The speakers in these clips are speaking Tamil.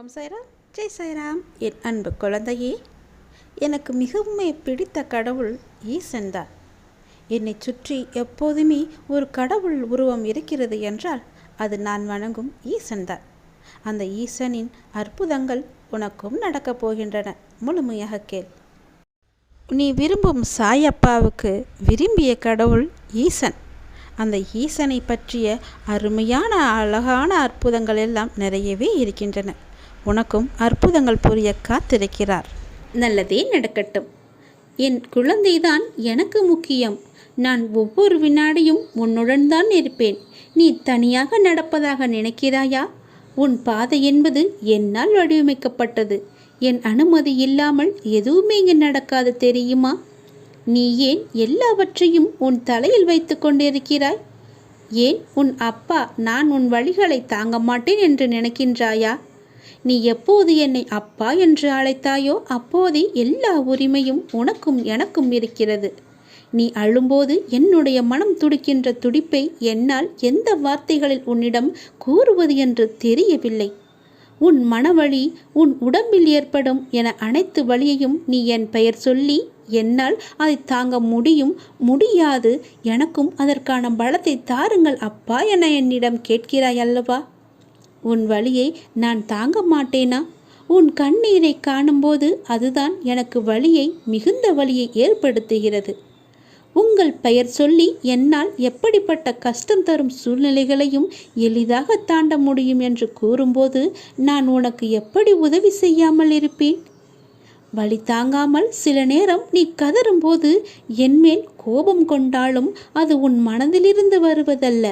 ஓம் சைராம் ஜெய் சைராம் என் அன்பு குழந்தையே எனக்கு மிகவும் பிடித்த கடவுள் ஈசன் தான். என்னை சுற்றி எப்போதுமே ஒரு கடவுள் உருவம் இருக்கிறது என்றால் அது நான் வணங்கும் ஈசன் தான். அந்த ஈசனின் அற்புதங்கள் உனக்கும் நடக்கப் போகின்றன. முழுமையாக கேள். நீ விரும்பும் சாயப்பாவுக்கு விரும்பிய கடவுள் ஈசன். அந்த ஈசனை பற்றிய அருமையான அழகான அற்புதங்கள் எல்லாம் நிறையவே இருக்கின்றன. உனக்கும் அற்புதங்கள் புரிய காத்திருக்கிறார். நல்லதே நடக்கட்டும். என் குழந்தைதான் எனக்கு முக்கியம். நான் ஒவ்வொரு வினாடியும் உன்னுடன் தான் இருப்பேன். நீ தனியாக நடப்பதாக நினைக்கிறாயா? உன் பாதை என்பது என்னால் வடிவமைக்கப்பட்டது. என் அனுமதி இல்லாமல் எதுவுமே இங்கு நடக்காது தெரியுமா? நீ ஏன் எல்லாவற்றையும் உன் தலையில் வைத்து கொண்டிருக்கிறாய்? ஏன் உன் அப்பா நான் உன் வழிகளை தாங்க மாட்டேன் என்று நினைக்கின்றாயா? நீ எப்போது என்னை அப்பா என்று அழைத்தாயோ அப்போதே எல்லா உரிமையும் உனக்கும் எனக்கும் இருக்கிறது. நீ அழும்போது என்னுடைய மனம் துடிக்கின்ற துடிப்பை என்னால் எந்த வார்த்தைகளில் உன்னிடம் கூறுவது என்று தெரியவில்லை. உன் மனவழி உன் உடம்பில் ஏற்படும் என அனைத்து வழியையும் நீ என் பெயர் சொல்லி என்னால் அதை தாங்க முடியும் முடியாது. எனக்கும் அதற்கான பலத்தை தாருங்கள் அப்பா என என்னிடம் கேட்கிறாய் அல்லவா? உன் வழியை நான் தாங்க மாட்டேனா? உன் கண்ணீரை காணும்போது அதுதான் எனக்கு வழியை மிகுந்த வழியை ஏற்படுத்துகிறது. உங்கள் பெயர் சொல்லி என்னால் எப்படிப்பட்ட கஷ்டம் தரும் சூழ்நிலைகளையும் எளிதாக தாண்ட முடியும் என்று கூறும்போது நான் உனக்கு எப்படி உதவி செய்யாமல் இருப்பேன்? வழி தாங்காமல் சில நேரம் நீ கதறும்போது என்மேல் கோபம் கொண்டாலும் அது உன் மனதிலிருந்து வருவதல்ல.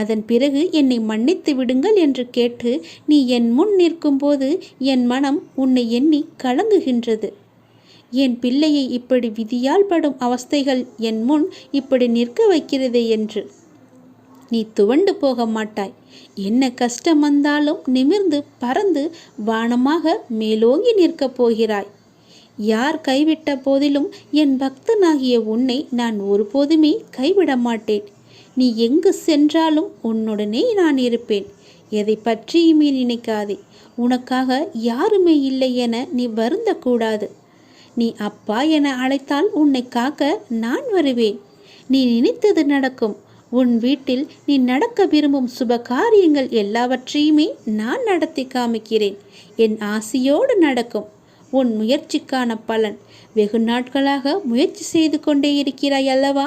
அதன் பிறகு என்னை மன்னித்து விடுங்கள் என்று கேட்டு நீ என் முன் நிற்கும்போது என் மனம் உன்னை எண்ணி கலங்குகின்றது. என் பிள்ளையை இப்படி விதியால் படும் அவஸ்தைகள் என் முன் இப்படி நிற்க வைக்கிறதே என்று. நீ துவண்டு போக மாட்டாய். என்ன கஷ்டம் வந்தாலும் நிமிர்ந்து பறந்து வானமாக மேலோங்கி நிற்கப் போகிறாய். யார் கைவிட்ட போதிலும் என் பக்தனாகிய உன்னை நான் ஒருபோதுமே கைவிட மாட்டேன். நீ எங்கு சென்றாலும் உன்னுடனே நான் இருப்பேன். எதை பற்றியுமே நினைக்காதே. உனக்காக யாருமே இல்லை என நீ வருந்தக்கூடாது. நீ அப்பா என அழைத்தால் உன்னை காக்க நான் வருவேன். நீ நினைத்தது நடக்கும். உன் வீட்டில் நீ நடக்க விரும்பும் சுப காரியங்கள் எல்லாவற்றையுமே நான் நடத்தி காமிக்கிறேன். என் ஆசையோடு நடக்கும். உன் முயற்சிக்கான பலன் வெகு நாட்களாக முயற்சி செய்து கொண்டே இருக்கிறாய் அல்லவா?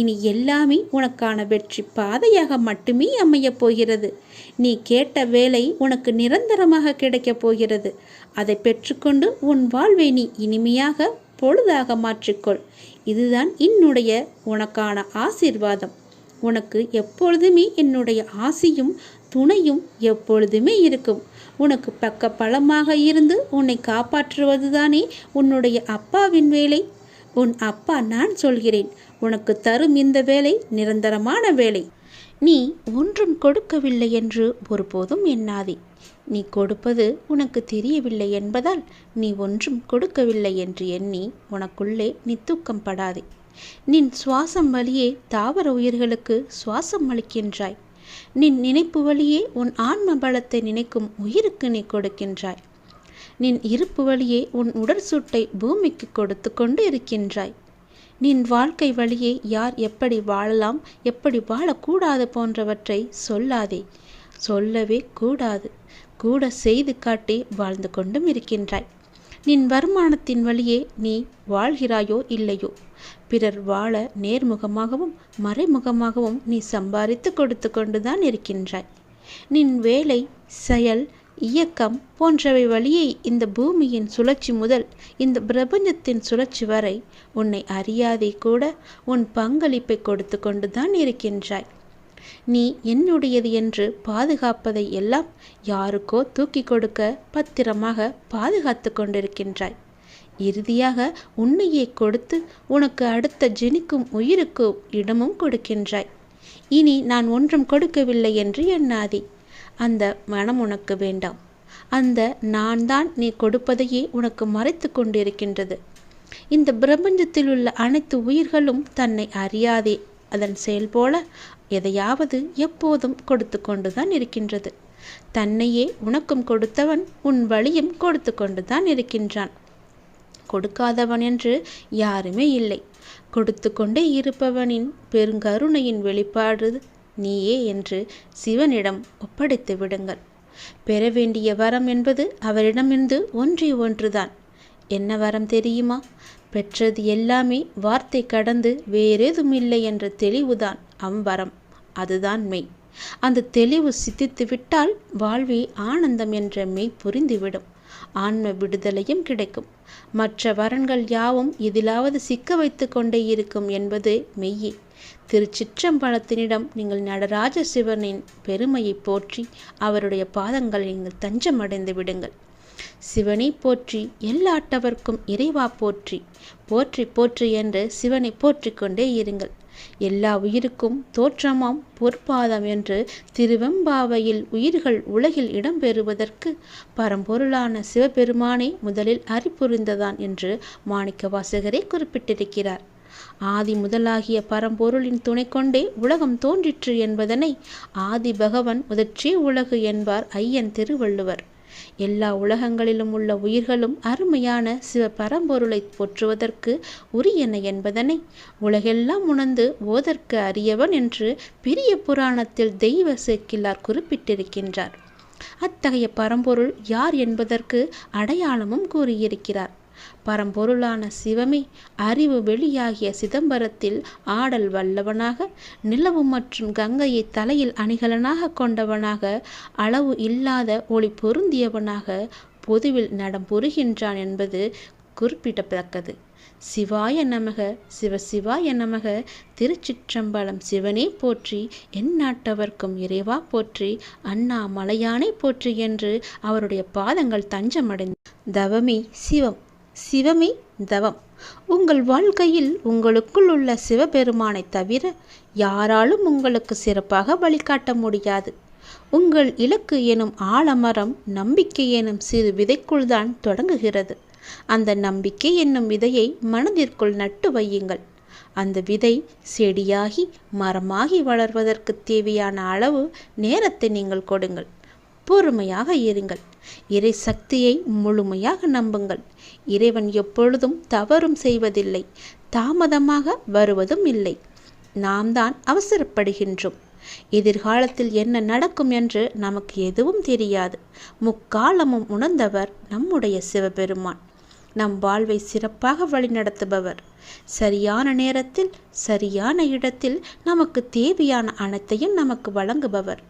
இனி எல்லாமே உனக்கான வெற்றி பாதையாக மட்டுமே அமையப் போகிறது. நீ கேட்ட வேலை உனக்கு நிரந்தரமாக கிடைக்கப் போகிறது. அதை பெற்றுக்கொண்டு உன் வாழ்வை நீ இனிமையாக பொழுதாக மாற்றிக்கொள். இதுதான் என்னுடைய உனக்கான ஆசீர்வாதம். உனக்கு எப்பொழுதுமே என்னுடைய ஆசியும் துணையும் எப்பொழுதுமே இருக்கும். உனக்கு பக்க பலமாக இருந்து உன்னை காப்பாற்றுவதுதானே உன்னுடைய அப்பாவின் வேலை? உன் அப்பா நான் சொல்கிறேன். உனக்கு தரும் இந்த வேலை நிரந்தரமான வேலை. நீ ஒன்றும் கொடுக்கவில்லை என்று ஒருபோதும் எண்ணாதே. நீ கொடுப்பது உனக்கு தெரியவில்லை என்பதால் நீ ஒன்றும் கொடுக்கவில்லை என்று எண்ணி உனக்குள்ளே நீ தூக்கம் படாதே. நின் சுவாசம் வழியே தாவர உயிர்களுக்கு சுவாசம் அளிக்கின்றாய். நின் நினைப்பு வழியே உன் ஆன்ம பலத்தை நினைக்கும் உயிருக்கு நீ கொடுக்கின்றாய். நின் இருப்பு வழியே உன் உடற்சூட்டை பூமிக்கு கொடுத்து கொண்டு இருக்கின்றாய். நின் வாழ்க்கை வழியே யார் எப்படி வாழலாம் எப்படி வாழக்கூடாது போன்றவற்றை சொல்லாதே. சொல்லவே கூடாது. கூட செய்து காட்டி வாழ்ந்து கொண்டும் இருக்கின்றாய். நின் வருமானத்தின் வழியே நீ வாழ்கிறாயோ இல்லையோ? பிறர் வாழ நேர்முகமாகவும் மறைமுகமாகவும் நீ சம்பாதித்து கொடுத்து கொண்டுதான் இருக்கின்றாய். நின் வேலை செயல் இயக்கம் போன்றவை வழியே இந்த பூமியின் சுழற்சி முதல் இந்த பிரபஞ்சத்தின் சுழற்சி வரை உன்னை அறியாதே கூட உன் பங்களிப்பை கொடுத்து கொண்டுதான் இருக்கின்றாய். நீ என்னுடையது என்று பாதுகாப்பதை எல்லாம் யாருக்கோ தூக்கி கொடுக்க பத்திரமாக பாதுகாத்து கொண்டிருக்கின்றாய். இறுதியாக உன்னையே கொடுத்து உனக்கு அடுத்த ஜெனிக்கும் உயிருக்கு இடமும் கொடுக்கின்றாய். இனி நான் ஒன்றும் கொடுக்கவில்லை என்று எண்ணாதே. அந்த மனம் உனக்கு வேண்டாம். அந்த நான் தான் நீ கொடுப்பதையே உனக்கு மறைத்து கொண்டிருக்கின்றது. இந்த பிரபஞ்சத்தில் உள்ள அனைத்து உயிர்களும் தன்னை அறியாதே. அதன் செயல் போல எதையாவது எப்போதும் கொடுத்து கொண்டுதான் இருக்கின்றது. தன்னையே உனக்கும் கொடுத்தவன் உன் வழியும் கொடுத்து கொண்டுதான் இருக்கின்றான். கொடுக்காதவன் என்று யாருமே இல்லை. கொடுத்து கொண்டே இருப்பவனின் பெருங்கருணையின் வெளிப்பாடு நீயே என்று சிவனிடம் ஒப்படைத்து விடுங்கள். பெற வேண்டிய வரம் என்பது அவரிடமிருந்து ஒன்றே ஒன்றுதான். என்ன வரம் தெரியுமா? பெற்றது எல்லாமே வார்த்தை கடந்து வேறேதும் இல்லை என்ற தெளிவுதான் அவ்வரம். அதுதான் மெய். அந்த தெளிவு சித்தித்து விட்டால் வாழ்வே ஆனந்தம் என்ற மெய் புரிந்துவிடும். ஆன்ம விடுதலையும் கிடைக்கும். மற்ற வரன்கள் யாவும் எதிலாவது சிக்க வைத்து கொண்டே இருக்கும் என்பது மெய்யே. திருச்சிற்றம்பலத்தினிடம் நீங்கள் நடராஜ சிவனின் பெருமையை போற்றி அவருடைய பாதங்கள் நீங்கள் தஞ்சமடைந்து விடுங்கள். சிவனை போற்றி எல்லாட்டவர்க்கும் இறைவா போற்றி போற்றி போற்றி என்று சிவனை போற்றிக் கொண்டே இருங்கள். எல்லா உயிருக்கும் தோற்றமாம் பொற்பாதம் என்று திருவெம்பாவையில் உயிர்கள் உலகில் இடம்பெறுவதற்கு பரம்பொருளான சிவபெருமானை முதலில் அறிபுரிந்ததான் என்று மாணிக்க வாசகரே குறிப்பிட்டிருக்கிறார். ஆதி முதலாகிய பரம்பொருளின் துணை கொண்டே உலகம் தோன்றிற்று என்பதனை ஆதி பகவன் முதற்றே உலகு என்பார் ஐயன் திருவள்ளுவர். எல்லா உலகங்களிலும் உள்ள உயிர்களும் அருமையான சிவ பரம்பொருளை போற்றுவதற்கு உரியன என்பதனை உலகெல்லாம் உணர்ந்து ஓதற்கு அறியவன் என்று பெரிய புராணத்தில் தெய்வ சேக்கிலார் குறிப்பிட்டிருக்கின்றார். அத்தகைய பரம்பொருள் யார் என்பதற்கு அடையாளமும் கூறியிருக்கிறார். பரம்பொருளான சிவமே அறிவு வெளியாகிய சிதம்பரத்தில் ஆடல் வல்லவனாக நிலவு மற்றும் கங்கையை தலையில் அணிகலனாக கொண்டவனாக அளவு இல்லாத ஒளி பொருந்தியவனாக பொதுவில் நடம்புறுகின்றான் என்பது குறிப்பிடத்தக்கது. சிவாய நமக சிவசிவாய நமக திருச்சிற்றம்பலம் சிவனே போற்றி எந்நாட்டவர்க்கும் இறைவா போற்றி அண்ணா மலையானை போற்றி என்று அவருடைய பாதங்கள் தஞ்சமடைந்த தவமே சிவம். சிவமே தவம். உங்கள் வாழ்க்கையில் உங்களுக்குள் உள்ள சிவபெருமானை தவிர யாராலும் உங்களுக்கு சிறப்பாக வழிகாட்ட முடியாது. உங்கள் இலக்கு எனும் ஆலமரம் நம்பிக்கை எனும் சிறு விதைக்குள் தான் தொடங்குகிறது. அந்த நம்பிக்கை என்னும் விதையை மனதிற்குள் நட்டு வையுங்கள். அந்த விதை செடியாகி மரமாகி வளர்வதற்கு தேவையான அளவு நேரத்தை நீங்கள் கொடுங்கள். பொறுமையாக இருங்கள். இறை சக்தியை முழுமையாக நம்புங்கள். இறைவன் எப்பொழுதும் தவறும் செய்வதில்லை தாமதமாக வருவதும் இல்லை. நாம் தான் அவசரப்படுகின்றோம். எதிர்காலத்தில் என்ன நடக்கும் என்று நமக்கு எதுவும் தெரியாது. முக்காலமும் உணர்ந்தவர் நம்முடைய சிவபெருமான். நம் வாழ்வை சிறப்பாக வழிநடத்துபவர். சரியான நேரத்தில் சரியான இடத்தில் நமக்கு தேவையான அனைத்தையும் நமக்கு வழங்குபவர்.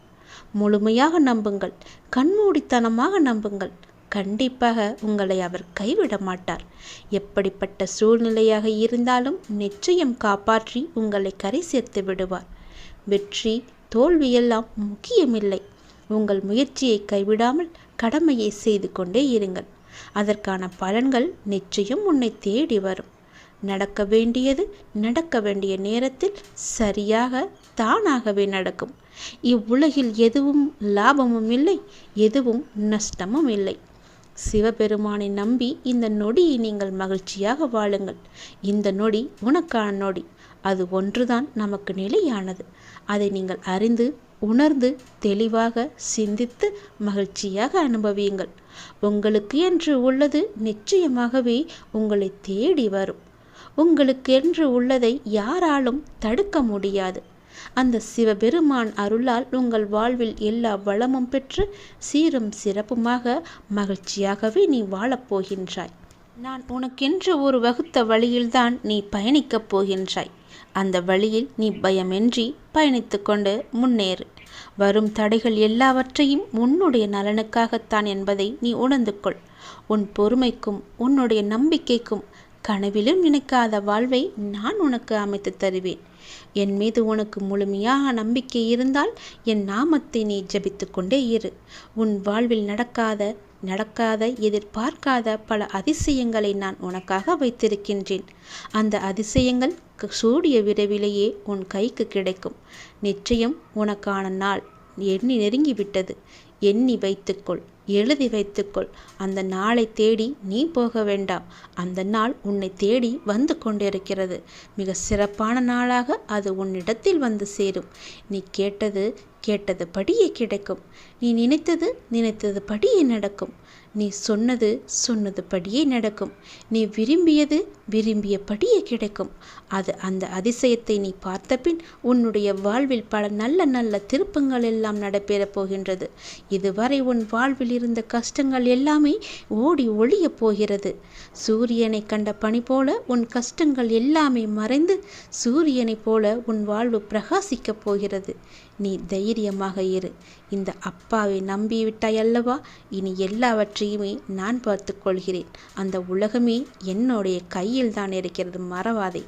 முழுமையாக நம்புங்கள். கண்மூடித்தனமாக நம்புங்கள். கண்டிப்பாக உங்களை அவர் கைவிட மாட்டார். எப்படிப்பட்ட சூழ்நிலையாக இருந்தாலும் நிச்சயம் காப்பாற்றி உங்களை கரை சேர்த்து விடுவார். வெற்றி தோல்வியெல்லாம் முக்கியமில்லை. உங்கள் முயற்சியை கைவிடாமல் கடமையை செய்து கொண்டே இருங்கள். அதற்கான பலன்கள் நிச்சயம் உன்னை தேடி வரும். நடக்க வேண்டியது நடக்க வேண்டிய நேரத்தில் சரியாக தானாகவே நடக்கும். இவ்வுலகில் எதுவும் லாபமும் இல்லை எதுவும் நஷ்டமும் இல்லை. சிவபெருமானை நம்பி இந்த நொடியை நீங்கள் மகிழ்ச்சியாக வாழுங்கள். இந்த நொடி உனக்கான நொடி. அது ஒன்றுதான் நமக்கு நிலையானது. அதை நீங்கள் அறிந்து உணர்ந்து தெளிவாக சிந்தித்து மகிழ்ச்சியாக அனுபவியுங்கள். உங்களுக்கு என்று உள்ளது நிச்சயமாகவே உங்களை தேடி வரும். உங்களுக்கு என்று உள்ளதை யாராலும் தடுக்க முடியாது. அந்த சிவபெருமான் அருளால் உங்கள் வாழ்வில் எல்லா வளமும் பெற்று சீரும் சிறப்புமாக மகிழ்ச்சியாகவே நீ வாழப்போகின்றாய் நான் உனக்கென்று ஒரு வகுத்த வழியில்தான் நீ பயணிக்கப் போகின்றாய். அந்த வழியில் நீ பயமின்றி பயணித்து கொண்டு முன்னேறு. வரும் தடைகள் எல்லாவற்றையும் உன்னுடைய நலனுக்காகத்தான் என்பதை நீ உணர்ந்து கொள். உன் பொறுமைக்கும் உன்னுடைய நம்பிக்கைக்கும் கனவிலும் நினைக்காத வாழ்வை நான் உனக்கு அமைத்து தருவேன். என் மீது உனக்கு முழுமையாக நம்பிக்கை இருந்தால் என் நாமத்தை நீ ஜபித்து கொண்டே இரு. உன் வாழ்வில் நடக்காத நடக்காத எதிர்பார்க்காத பல அதிசயங்களை நான் உனக்காக வைத்திருக்கின்றேன். அந்த அதிசயங்கள் சூடிய விரைவிலேயே உன் கைக்கு கிடைக்கும். நிச்சயம் உனக்கான நாள் எண்ணி நெருங்கிவிட்டது. எண்ணி வைத்துக்கொள் எழுதி வைத்துக்கொள். அந்த நாளை தேடி நீ போக வேண்டாம். அந்த நாள் உன்னை தேடி வந்து கொண்டிருக்கிறது. மிக சிறப்பான நாளாக அது உன்னிடத்தில் வந்து சேரும். நீ கேட்டது கேட்டது படியே கிடைக்கும். நீ நினைத்தது நினைத்தது படியே நடக்கும். நீ சொன்னது சொன்னது படியே நடக்கும். நீ விரும்பியது விரும்பிய படியே கிடைக்கும். அது அந்த அதிசயத்தை நீ பார்த்தபின் உன்னுடைய வாழ்வில் பல நல்ல நல்ல திருப்பங்கள் எல்லாம் நடைபெறப் போகின்றது. இதுவரை உன் வாழ்வில் இருந்த கஷ்டங்கள் எல்லாமே ஓடி ஒளியப் போகிறது. சூரியனை கண்ட பணி போல உன் கஷ்டங்கள் எல்லாமே மறைந்து சூரியனைப் போல உன் வாழ்வு பிரகாசிக்கப் போகிறது. நீ தைரியமாக இரு. இந்த அப்பாவை நம்பிவிட்டாய் அல்லவா இனி எல்லாவற்றையுமே நான் பார்த்துக்கொள்கிறேன். அந்த உலகமே என்னுடைய கையில் தான் இருக்கிறது. மறவாதே.